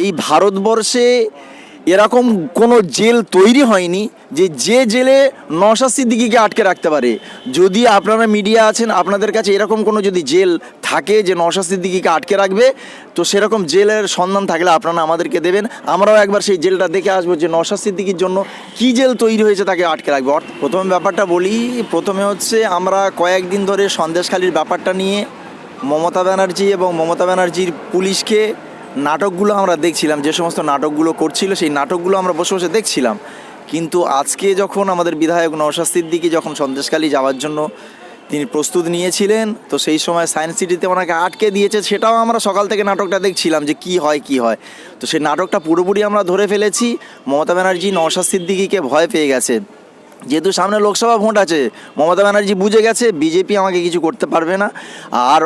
এই ভারতবর্ষে এরকম কোনো জেল তৈরি হয়নি যে যে জেলে নশা সিদ্দিকিকে আটকে রাখতে পারে। যদি আপনারা মিডিয়া আছেন, আপনাদের কাছে এরকম কোনো যদি জেল থাকে যে নশা সিদ্দিকিকে আটকে রাখবে, তো সেরকম জেলের সন্ধান থাকলে আপনারা আমাদেরকে দেবেন। আমরাও একবার সেই জেলটা দেখে আসব যে নশা সিদ্দিকির জন্য কী জেল তৈরি হয়েছে তাকে আটকে রাখবে। প্রথমে ব্যাপারটা বলি, প্রথমে হচ্ছে আমরা কয়েকদিন ধরে সন্দেশখালির ব্যাপারটা নিয়ে মমতা ব্যানার্জি এবং মমতা ব্যানার্জির পুলিশকে নাটকগুলো আমরা দেখছিলাম, যে সমস্ত নাটকগুলো করছিল, সেই নাটকগুলো আমরা বসে বসে দেখছিলাম। কিন্তু আজকে যখন আমাদের বিধায়ক নওশাদ সিদ্দিকি যখন সন্দেশকালী যাওয়ার জন্য তিনি প্রস্তুত নিয়েছিলেন, তো সেই সময় সায়েন্স সিটিতে ওনাকে আটকে দিয়েছে, সেটাও আমরা সকাল থেকে নাটকটা দেখছিলাম যে কি হয় কি হয়। তো সেই নাটকটা পুরোপুরি আমরা ধরে ফেলেছি। মমতা ব্যানার্জি নওশাদ সিদ্দিকিকে ভয় পেয়ে গেছে। যেহেতু সামনে লোকসভা ভোট আছে, মমতা ব্যানার্জি বুঝে গেছে, বিজেপি আমাকে কিছু করতে পারবে না। আর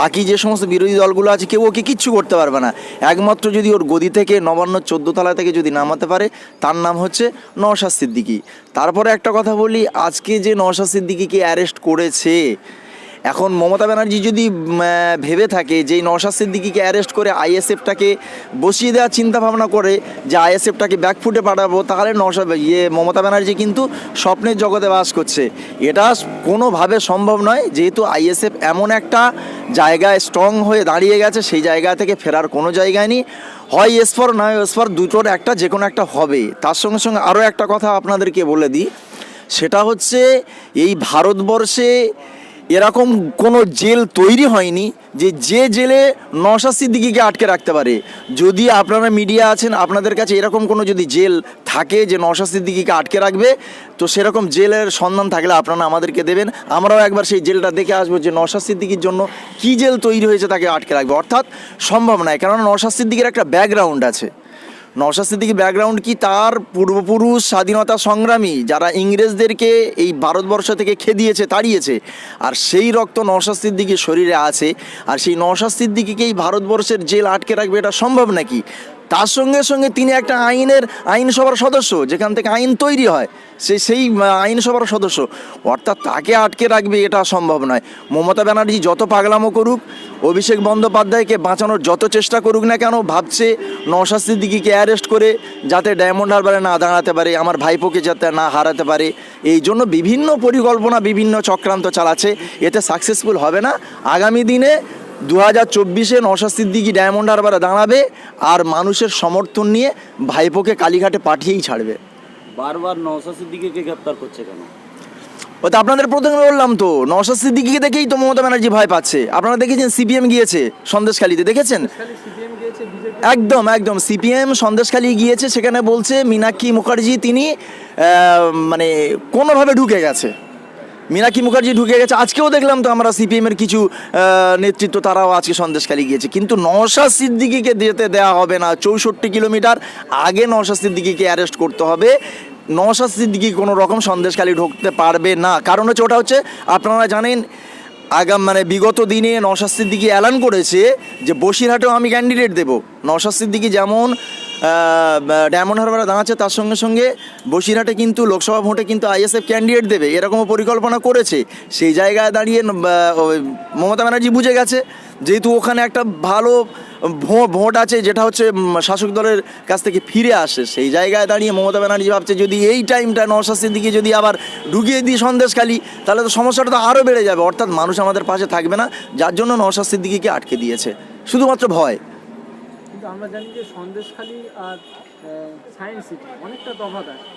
বাকি যে সমস্ত বিরোধী দলগুলো আছে, কেউ ওকে কিচ্ছু করতে পারবে না। একমাত্র যদি ওর গদি থেকে নবান্ন তলা থেকে যদি নামাতে পারে, তার নাম হচ্ছে নওশাদ সিদ্দিকি। তারপরে একটা কথা বলি, আজকে যে নওশাদ সিদ্দিকিকে অ্যারেস্ট করেছে এখন মমতা ব্যানার্জি যদি ভেবে থাকে যে নওশাদ সিদ্দিকিকে অ্যারেস্ট করে আইএসএফটাকে বসিয়ে দেওয়ার চিন্তা ভাবনা করে যে আইএসএফটাকে ব্যাকফুটে পাঠাবো, তাহলে নওশাদ ইয়ে মমতা ব্যানার্জি কিন্তু স্বপ্নের জগতে বাস করছে। এটা কোনোভাবে সম্ভব নয়, যেহেতু আইএসএফ এমন একটা জায়গায় স্ট্রং হয়ে দাঁড়িয়ে গেছে, সেই জায়গা থেকে ফেরার কোনো জায়গায় নেই। হয় এসফর নয় এসফর দুটোর একটা যে কোনো একটা হবে। তার সঙ্গে সঙ্গে আরও একটা কথা আপনাদেরকে বলে দিই। সেটা হচ্ছে, এই ভারতবর্ষে এরকম কোনো জেল তৈরি হয়নি যে যে জেলে নশা সিদ্দিকিকে আটকে রাখতে পারে। যদি আপনারা মিডিয়া আছেন, আপনাদের কাছে এরকম কোনো যদি জেল থাকে যে নশা সিদ্দিকিকে আটকে রাখবে, তো সেরকম জেলের সন্ধান থাকলে আপনারা আমাদেরকে দেবেন। আমরাও একবার সেই জেলটা দেখে আসব যে নশা সিদ্দিকির জন্য কী জেল তৈরি হয়েছে তাকে আটকে রাখবে। অর্থাৎ সম্ভব নয়, কেননা নশা সিদ্দিকির একটা ব্যাকগ্রাউন্ড আছে। নওশাদ সিদ্দিকি ব্যাকগ্রাউন্ড কি? তার পূর্বপুরুষ স্বাধীনতা সংগ্রামী যারা ইংরেজদেরকে এই ভারতবর্ষ থেকে খেদিয়েছে, তাড়িয়েছে, আর সেই রক্ত নওশাদ সিদ্দিকির শরীরে আছে। আর সেই নওশাদ সিদ্দিকিকে ভারতবর্ষের জেল আটকে রাখবে এটা সম্ভব নাকি? তার সঙ্গে সঙ্গে তিনি একটা আইনের আইনসভার সদস্য, যেখান থেকে আইন তৈরি হয়, সে সেই আইনসভার সদস্য। অর্থাৎ তাকে আটকে রাখবে এটা সম্ভব নয়। মমতা ব্যানার্জি যত পাগলামো করুক, অভিষেক বন্দ্যোপাধ্যায়কে বাঁচানোর যত চেষ্টা করুক না কেন, ভাবছে নওশাদ সিদ্দিকিকে অ্যারেস্ট করে যাতে ডায়মন্ড হারবারে না দাঁড়াতে পারে, আমার ভাইপোকে যাতে না হারাতে পারে। এই জন্য বিভিন্ন পরিকল্পনা, বিভিন্ন চক্রান্ত চালাচ্ছে। এতে সাকসেসফুল হবে না। আগামী দিনে দু হাজার চব্বিশে নওশাদ সিদ্দিকি ডায়মন্ড হারবারে দাঁড়াবে আর মানুষের সমর্থন নিয়ে ভাইপোকে কালীঘাটে পাঠিয়েই ছাড়বে। বারবার নওশাদ সিদ্দিকীকে গ্রেপ্তার করছে কেন? ওই তো আপনাদের প্রথমে বললাম তো নওশাদ সিদ্দিকিকে দেখেই তো মমতা ব্যানার্জি ভয় পাচ্ছে। আপনারা দেখেছেন সিপিএম গিয়েছে সন্দেশখালিতে দেখেছেন? একদম একদম সিপিএম সন্দেশখালি গিয়েছে সেখানে বলছে মীনাক্ষী মুখার্জি তিনি মানে কোনোভাবে ঢুকে গেছে। মীনাক্ষী মুখার্জি ঢুকে গেছে। আজকেও দেখলাম তো আমরা সিপিএমের কিছু নেতৃত্ব তারাও আজকে সন্দেশখালি গিয়েছে। কিন্তু নওশাদ সিদ্দিকিকে যেতে দেওয়া হবে না। চৌষট্টি কিলোমিটার আগে নওশাদ সিদ্দিকিকে অ্যারেস্ট করতে হবে। নওশাদ সিদ্দিকি কোনো রকম সন্দেশখালি ঢুকতে পারবে না। কারণ হচ্ছে ওটা হচ্ছে, আপনারা জানেন আগাম মানে বিগত দিনে নশাস্তির সিদ্দিকি অ্যালান করেছে যে বসিরহাটেও আমি ক্যান্ডিডেট দেবো। নশাস্তির দিকে যেমন ডায়মন্ড হারবারে দাঁড়াচ্ছে, তার সঙ্গে সঙ্গে বসিরহাটে কিন্তু লোকসভা ভোটে কিন্তু আইএসএফ ক্যান্ডিডেট দেবে। এরকমও পরিকল্পনা করেছে। সেই জায়গায় দাঁড়িয়ে মমতা ব্যানার্জি বুঝে গেছে। যেহেতু ওখানে একটা ভালো ভোট আছে, যেটা হচ্ছে শাসক দলের কাছ থেকে ফিরে আসে, সেই জায়গায় দাঁড়িয়ে মমতা ব্যানার্জি ভাবছে, যদি এই টাইমটা নওশাদ সিদ্দিকি যদি আবার ঢুকিয়ে দিই সন্দেশখালি, তাহলে তো সমস্যাটা তো আরও বেড়ে যাবে। অর্থাৎ মানুষ আমাদের পাশে থাকবে না, যার জন্য নওশাদ সিদ্দিকিকে আটকে দিয়েছে? শুধুমাত্র ভয়। আমরা জানি যে সন্দেশখালী আর সায়েন্স সিটি, অনেকটা তফাৎ আছে।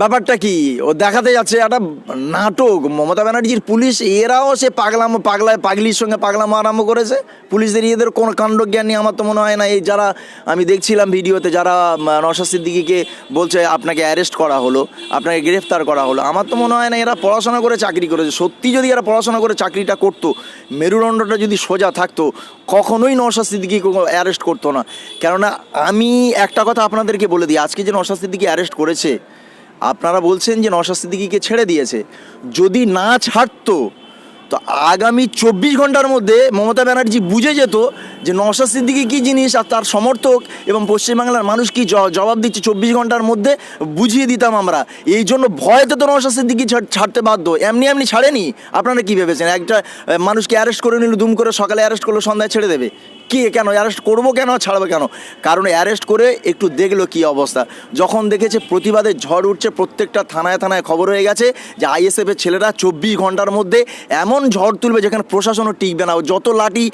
ব্যাপারটা কি? ও দেখাতে যাচ্ছে একটা নাটক। মমতা ব্যানার্জির পুলিশ এরাও সে পাগলামো পাগলা পাগলির সঙ্গে পাগলামো আরম্ভ করেছে। পুলিশদের এদের কোনো কাণ্ডজ্ঞান নিয়ে আমার তো মনে হয় না। এই যারা আমি দেখছিলাম ভিডিওতে যারা নওশাদ সিদ্দিকিকে বলছে আপনাকে অ্যারেস্ট করা হলো আপনাকে গ্রেফতার করা হলো। আমার তো মনে হয় না এরা পড়াশোনা করে চাকরি করেছে। সত্যি যদি এরা পড়াশোনা করে চাকরিটা করতো মেরুদণ্ডটা যদি সোজা থাকতো কখনোই নওশাদ সিদ্দিকি অ্যারেস্ট করতো না। কেননা আমি একটা কথা আপনাদেরকে বলে দিই আজকে যে নওশাদ সিদ্দিকি অ্যারেস্ট করেছে। আপনারা বলছেন যে নওশাদ সিদ্দিকিকে ছেড়ে দিয়েছে। যদি না ছাড়তো, তো আগামী চব্বিশ ঘণ্টার মধ্যে মমতা ব্যানার্জি বুঝে যেত যে নওশাদ সিদ্দিকি কী জিনিস আর তার সমর্থক এবং পশ্চিমবাংলার মানুষ কি জবাব দিচ্ছে চব্বিশ ঘণ্টার মধ্যে, বুঝিয়ে দিতাম আমরা। এই জন্য ভয়তে তো নওশাদ সিদ্দিকি ছাড়- ছাড়তে বাধ্য। এমনি এমনি ছাড়েনি। আপনারা কি ভেবেছেন? একটা মানুষকে অ্যারেস্ট করে নিল, দুম করে সকালে অ্যারেস্ট করল, সন্ধ্যায় ছেড়ে দেবে। কে, কেন? অ্যারেস্ট করব কেন? ছাড়বে কেন? কারণ অ্যারেস্ট করে একটু দেখল কি অবস্থা। যখন দেখেছে প্রতিবাদের ঝড় উঠছে, প্রত্যেকটা থানায় থানায় খবর হয়ে গেছে যে আইএসএফের ছেলেরা চব্বিশ ঘণ্টার মধ্যে এমন ঝড় তুলবে যেখানে প্রশাসনও টিকবে না। যত লাঠি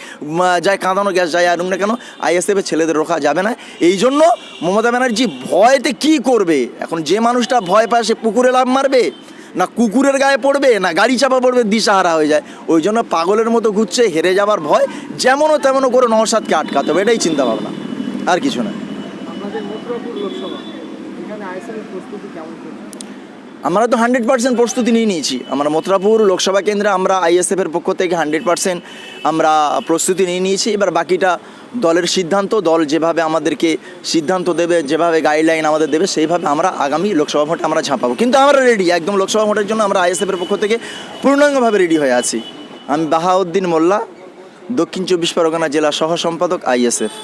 যায় কাঁদানো, গ্যাস যায় আর না কেন আইএসএফের ছেলেদের রোখা যাবে না। এই জন্য মমতা ব্যানার্জি ভয়তে কি করবে? এখন যে মানুষটা ভয় পায়, সে পুকুরে লাভ মারবে? না কুকুরের গায়ে পড়বে না গাড়ি চাপা পড়বে দিশাহারা হয়ে যায়। ওই জন্য পাগলের মতো ঘুরছে হেরে যাবার ভয় যেমনও তেমনও করে নওশাদকে আটকাতে হবে এটাই চিন্তা ভাবনা আর কিছু না। আমরা তো হান্ড্রেড পার্সেন্ট প্রস্তুতি নিয়ে নিয়েছি। আমরা মথুরাপুর লোকসভা কেন্দ্রে আমরা আইএসএফের পক্ষ থেকে হান্ড্রেড পার্সেন্ট আমরা প্রস্তুতি নিয়ে নিয়েছি। এবার বাকিটা দলের সিদ্ধান্ত, দল যেভাবে আমাদেরকে সিদ্ধান্ত দেবে, যেভাবে গাইডলাইন আমাদের দেবে, সেইভাবে আমরা আগামী লোকসভা ভোটে আমরা ঝাঁপাবো কিন্তু আমরা রেডি একদম লোকসভা ভোটের জন্য আমরা আইএসএফের পক্ষ থেকে পূর্ণাঙ্গভাবে রেডি হয়ে আছি। আমি বাহাউদ্দিন মোল্লা, দক্ষিণ চব্বিশ পরগনা জেলা সহ সম্পাদক আইএসএফ